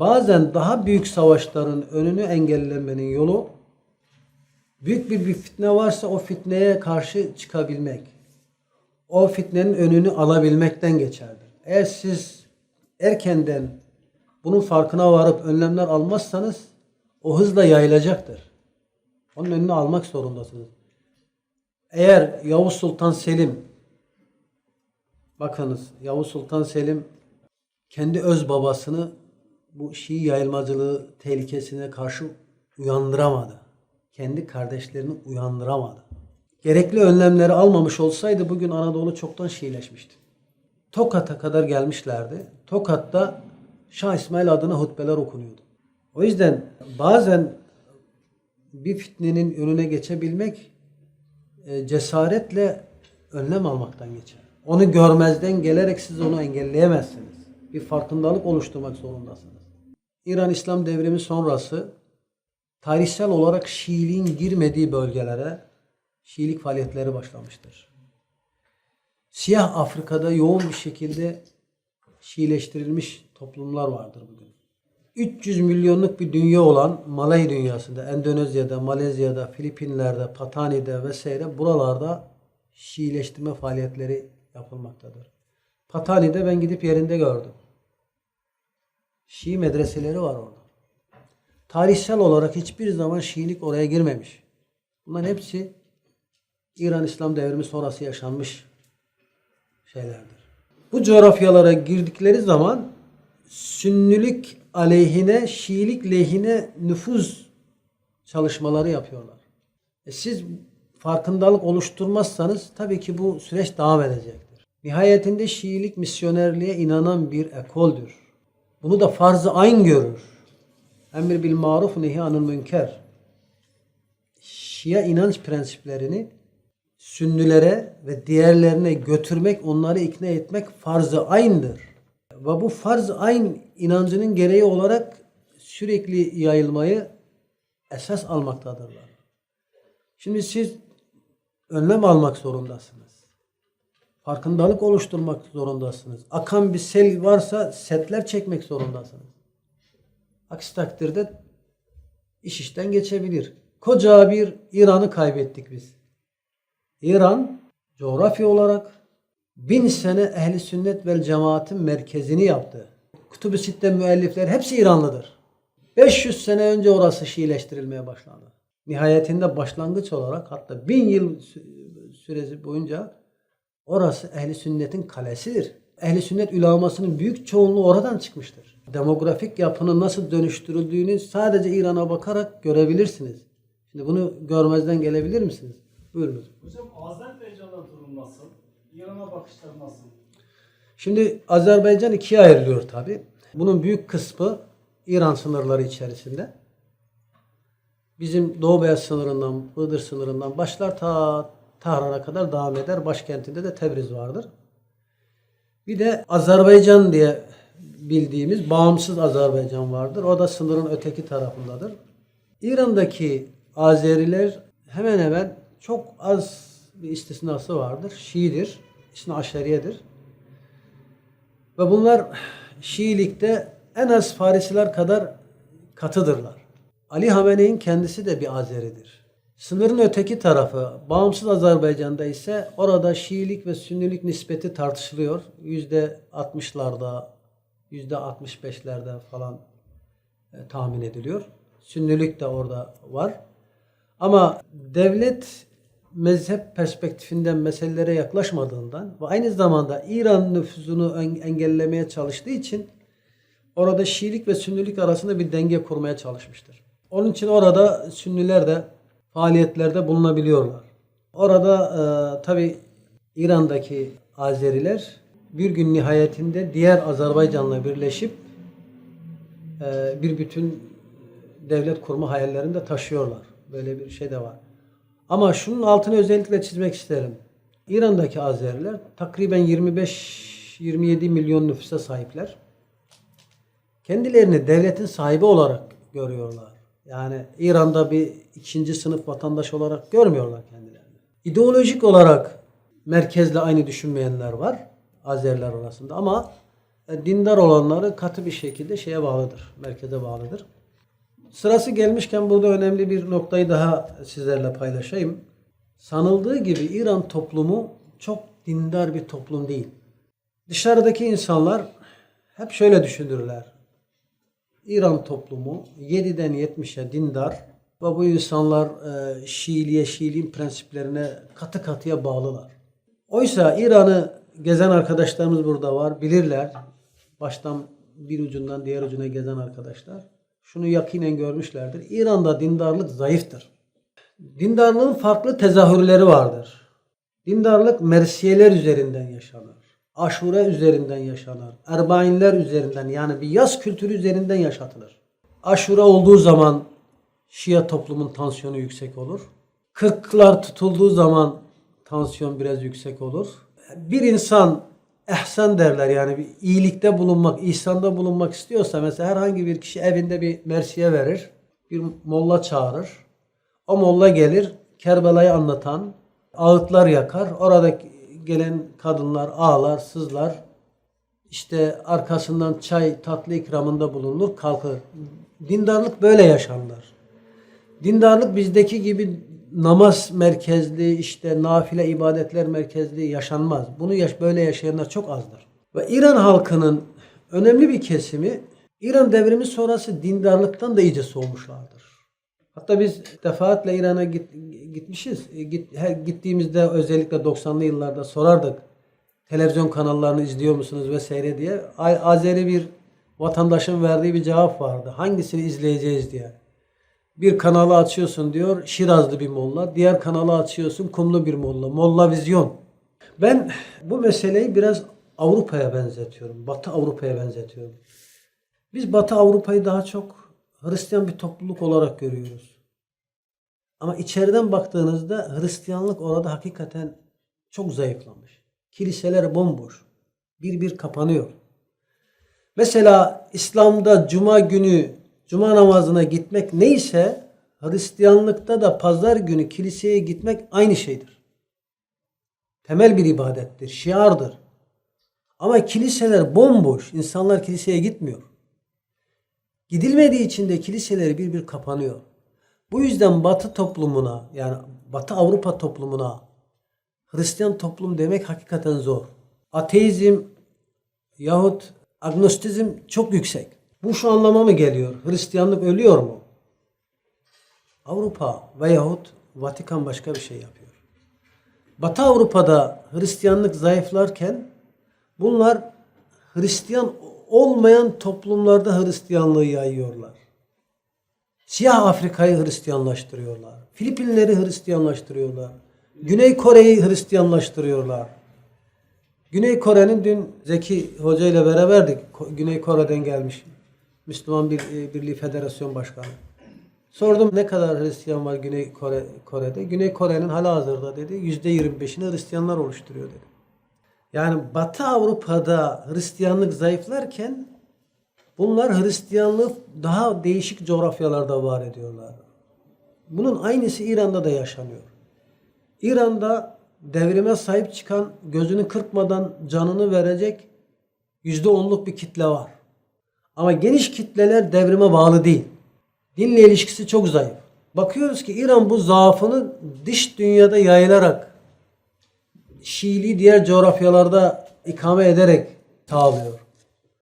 bazen daha büyük savaşların önünü engellemenin yolu büyük bir, bir fitne varsa o fitneye karşı çıkabilmek. O fitnenin önünü alabilmekten geçerdir. Eğer siz erkenden bunun farkına varıp önlemler almazsanız o hızla yayılacaktır. Onun önünü almak zorundasınız. Eğer Yavuz Sultan Selim bakınız Yavuz Sultan Selim kendi öz babasını bu Şii yayılmacılığı tehlikesine karşı uyandıramadı. Kendi kardeşlerini uyandıramadı. Gerekli önlemleri almamış olsaydı bugün Anadolu çoktan Şiileşmişti. Tokat'a kadar gelmişlerdi. Tokat'ta Şah İsmail adına hutbeler okunuyordu. O yüzden bazen bir fitnenin önüne geçebilmek e, cesaretle önlem almaktan geçer. Onu görmezden gelerek siz onu engelleyemezsiniz. Bir farkındalık oluşturmak zorundasınız. İran İslam devrimi sonrası tarihsel olarak Şiiliğin girmediği bölgelere Şiilik faaliyetleri başlamıştır. Siyah Afrika'da yoğun bir şekilde Şiileştirilmiş toplumlar vardır bugün. 300 milyonluk bir dünya olan Malay dünyasında, Endonezya'da, Malezya'da, Filipinler'de, Patani'de vesaire buralarda Şiileştirme faaliyetleri yapılmaktadır. Patani'de ben gidip yerinde gördüm. Şii medreseleri var orada. Tarihsel olarak hiçbir zaman Şiilik oraya girmemiş. Bunların hepsi İran İslam devrimi sonrası yaşanmış şeylerdir. Bu coğrafyalara girdikleri zaman Sünnilik aleyhine, Şiilik lehine nüfuz çalışmaları yapıyorlar. E siz farkındalık oluşturmazsanız tabii ki bu süreç devam edecektir. Nihayetinde Şiilik misyonerliğe inanan bir ekoldür. Bunu da farz-ı ayn görür. Emir bil maruf nehi anil münker. Şia inanç prensiplerini Sünnilere ve diğerlerine götürmek, onları ikna etmek farz-ı ayn'dır. Ve bu farz-ı ayn inancının gereği olarak sürekli yayılmayı esas almaktadırlar. Şimdi siz önlem almak zorundasınız. Farkındalık oluşturmak zorundasınız. Akan bir sel varsa setler çekmek zorundasınız. Aksi takdirde iş işten geçebilir. Koca bir İran'ı kaybettik biz. İran coğrafya olarak bin sene ehli sünnet vel cemaatin merkezini yaptı. Kutubu Sitte müellifler hepsi İranlıdır. 500 sene önce orası Şiileştirilmeye başlandı. Nihayetinde başlangıç olarak hatta bin yıl sü- süresi boyunca orası ehli sünnetin kalesidir. Ehli sünnet ülamasının büyük çoğunluğu oradan çıkmıştır. Demografik yapının nasıl dönüştürüldüğünü sadece İran'a bakarak görebilirsiniz. Şimdi bunu görmezden gelebilir misiniz? Buyurun. hocam. Hocam Azerbaycan'da durum nasıl? İran'a bakışlar nasıl? Şimdi Azerbaycan ikiye ayrılıyor tabi. Bunun büyük kısmı İran sınırları içerisinde. Bizim Doğu Beyaz sınırından, Iğdır sınırından başlar ta Tahran'a kadar devam eder. Başkentinde de Tebriz vardır. Bir de Azerbaycan diye bildiğimiz bağımsız Azerbaycan vardır. O da sınırın öteki tarafındadır. İran'daki Azeriler hemen hemen çok az bir istisnası vardır. Şiidir. İsmi Aşeriyedir. Ve bunlar Şiilikte en az Farisiler kadar katıdırlar. Ali Hamene'in kendisi de bir Azeridir. Sınırın öteki tarafı, bağımsız Azerbaycan'da ise orada Şiilik ve Sünnilik nispeti tartışılıyor. Yüzde 60'larda, yüzde 65'lerde falan e, tahmin ediliyor. Sünnilik de orada var. Ama devlet mezhep perspektifinden meselelere yaklaşmadığından ve aynı zamanda İran nüfuzunu en- engellemeye çalıştığı için orada Şiilik ve Sünnilik arasında bir denge kurmaya çalışmıştır. Onun için orada Sünniler de faaliyetlerde bulunabiliyorlar. Orada e, tabi İran'daki Azeriler bir gün nihayetinde diğer Azerbaycan'la birleşip e, bir bütün devlet kurma hayallerinde taşıyorlar. Böyle bir şey de var. Ama şunun altını özellikle çizmek isterim. İran'daki Azeriler takriben 25-27 milyon nüfusa sahipler. Kendilerini devletin sahibi olarak görüyorlar. Yani İran'da bir ikinci sınıf vatandaş olarak görmüyorlar kendilerini. İdeolojik olarak merkezle aynı düşünmeyenler var Azeriler arasında ama e, dindar olanları katı bir şekilde şeye bağlıdır. Merkeze bağlıdır. Sırası gelmişken burada önemli bir noktayı daha sizlerle paylaşayım. Sanıldığı gibi İran toplumu çok dindar bir toplum değil. Dışarıdaki insanlar hep şöyle düşünürler. İran toplumu 7'den 70'e dindar ve bu insanlar e, Şiiliğe, Şiiliğin prensiplerine katı katıya bağlılar. Oysa İran'ı gezen arkadaşlarımız burada var, bilirler. Baştan bir ucundan diğer ucuna gezen arkadaşlar. Şunu yakinen görmüşlerdir. İran'da dindarlık zayıftır. Dindarlığın farklı tezahürleri vardır. Dindarlık mersiyeler üzerinden yaşanır. Aşure üzerinden yaşanır. Erbainler üzerinden yani bir yaz kültürü üzerinden yaşatılır. Aşure olduğu zaman Şia toplumun tansiyonu yüksek olur. Kırklar tutulduğu zaman tansiyon biraz yüksek olur. Bir insan ehsen derler yani bir iyilikte bulunmak, ihsanda bulunmak istiyorsa mesela herhangi bir kişi evinde bir mersiye verir. Bir molla çağırır. O molla gelir Kerbela'yı anlatan ağıtlar yakar. Orada gelen kadınlar ağlar, sızlar. İşte arkasından çay, tatlı ikramında bulunur, kalkır. Dindarlık böyle yaşanır. Dindarlık bizdeki gibi namaz merkezli, işte nafile ibadetler merkezli yaşanmaz. Bunu yaş böyle yaşayanlar çok azdır. Ve İran halkının önemli bir kesimi İran devrimi sonrası dindarlıktan da iyice soğumuşlardır. Hatta biz defaatle İran'a git, gitmişiz. E, Git, her gittiğimizde özellikle 90'lı yıllarda sorardık. Televizyon kanallarını izliyor musunuz vesaire diye. Azeri bir vatandaşın verdiği bir cevap vardı. Hangisini izleyeceğiz diye. Bir kanalı açıyorsun diyor Şirazlı bir molla. Diğer kanalı açıyorsun Kumlu bir molla. Molla vizyon. Ben bu meseleyi biraz Avrupa'ya benzetiyorum. Batı Avrupa'ya benzetiyorum. Biz Batı Avrupa'yı daha çok Hristiyan bir topluluk olarak görüyoruz. Ama içeriden baktığınızda Hristiyanlık orada hakikaten çok zayıflamış. Kiliseler bomboş. Bir bir kapanıyor. Mesela İslam'da cuma günü cuma namazına gitmek neyse Hristiyanlıkta da pazar günü kiliseye gitmek aynı şeydir. Temel bir ibadettir, şiardır. Ama kiliseler bomboş. İnsanlar kiliseye gitmiyor. Gidilmediği için de kiliseleri bir bir kapanıyor. Bu yüzden Batı toplumuna yani Batı Avrupa toplumuna Hristiyan toplum demek hakikaten zor. Ateizm yahut agnostizm çok yüksek. Bu şu anlama mı geliyor? Hristiyanlık ölüyor mu? Avrupa veyahut Vatikan başka bir şey yapıyor. Batı Avrupa'da Hristiyanlık zayıflarken bunlar Hristiyan olmayan toplumlarda Hristiyanlığı yayıyorlar. Siyah Afrika'yı Hristiyanlaştırıyorlar. Filipinleri Hristiyanlaştırıyorlar. Güney Kore'yi Hristiyanlaştırıyorlar. Güney Kore'nin dün Zeki Hoca ile beraberdik. Güney Kore'den gelmiş. Müslüman bir e, Birliği Federasyon Başkanı. Sordum ne kadar Hristiyan var Güney Kore, Kore'de. Güney Kore'nin hala hazırda dedi. Yüzde 25'ini Hristiyanlar oluşturuyor dedi. Yani Batı Avrupa'da Hristiyanlık zayıflarken bunlar Hristiyanlığı daha değişik coğrafyalarda var ediyorlar. Bunun aynısı İran'da da yaşanıyor. İran'da devrime sahip çıkan gözünü kırpmadan canını verecek yüzde onluk bir kitle var. Ama geniş kitleler devrime bağlı değil. Dinle ilişkisi çok zayıf. Bakıyoruz ki İran bu zaafını dış dünyada yayılarak Şiiliği diğer coğrafyalarda ikame ederek sağlıyor.